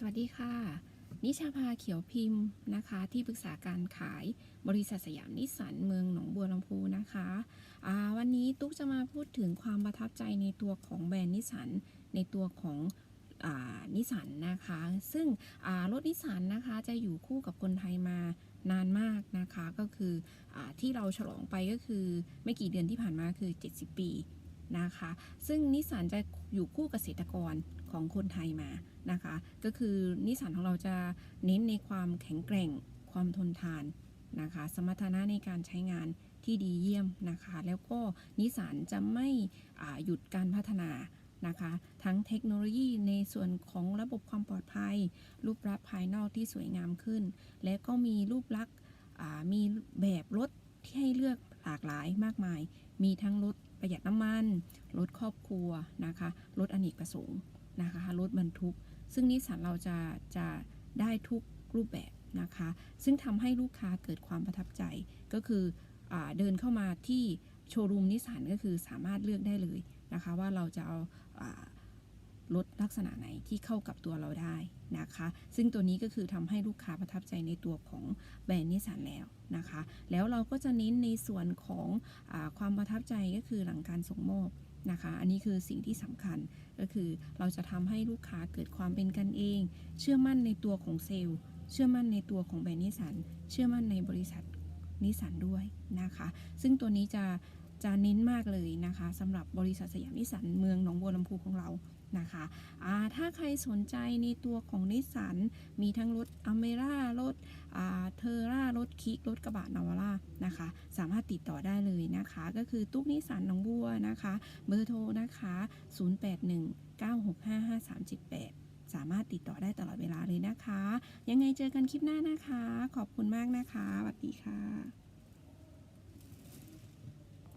สวัสดีค่ะ นิชาภาเขียวพิมพ์นะคะ ที่ปรึกษาการขายบริษัทสยามนิสันเมืองหนองบัวลำพูนะคะวันนี้ตุ๊กจะมาพูดถึงความประทับใจในตัวของแบรนด์นิสันในตัวของอนิสันนะคะ ซึ่งรถนิสันนะคะจะอยู่คู่กับคนไทยมานานมากนะคะก็คืออที่เราฉลองไปก็คือไม่กี่เดือนที่ผ่านมาคือ 70 ปี นะคะ ซึ่งนิสสันจะอยู่คู่เกษตรกรของคนไทยมานะคะ ก็คือนิสสันของเราจะเน้นในความแข็งแกร่งความทนทานนะคะ สมรรถนะในการใช้งานที่ดีเยี่ยมนะคะ แล้วก็นิสสันจะไม่หยุดการพัฒนานะคะ ทั้งเทคโนโลยีในส่วนของระบบความปลอดภัย รูปลักษณ์ภายนอกที่สวยงามขึ้น และก็มีรูปลักษณ์มีแบบรถที่ให้เลือกหลากมาย มีทั้งรถประหยัดน้ำมัน รถครอบครัวนะคะ รถอเนกประสงค์นะคะ รถบรรทุก ซึ่งนิสสันเราจะจะได้ทุกรูปแบบนะคะ ซึ่งทำให้ลูกค้าเกิดความประทับใจ ก็คืออเดินเข้ามาที่โชว์รูมนิสสันก็คือสามารถเลือกได้เลยนะคะ ว่าเราจะเอาอา รถลักษณะไหนที่เข้ากับตัวเราได้นะคะ ซึ่งตัวนี้ก็คือทำให้ลูกค้าประทับใจในตัวของแบรนด์นิสสันแล้วนะคะ แล้วเราก็จะเน้นในส่วนของอความประทับใจก็คือหลังการส่งมอบนะคะ อันนี้คือสิ่งที่สำคัญก็คือเราจะทำให้ลูกค้าเกิดความเป็นกันเอง เชื่อมั่นในตัวของเซลล์ เชื่อมั่นในตัวของแบรนด์นิสสัน เชื่อมั่นในบริษัทนิสสันด้วยนะคะ ซึ่งตัวนี้จะ จะเน้นมากเลยนะคะสำหรับบริษัทสยามนิสันเมืองหนองบัวลำพูของเรานะคะอ่าถ้าใครสนใจในตัวของนิสันมีทั้งรถอเมร่ารถเทอร่ารถคิกรถกระบะนาวาร่านะคะ สามารถติดต่อได้เลยนะคะ ก็คือตุ๊กนิสสันหนองบัวนะคะ เบอร์โทรนะคะ 0819655378สามารถติดต่อได้ตลอดเวลาเลยนะคะ ยังไงเจอกันคลิปหน้านะคะ ขอบคุณมากนะคะสวัสดีค่ะ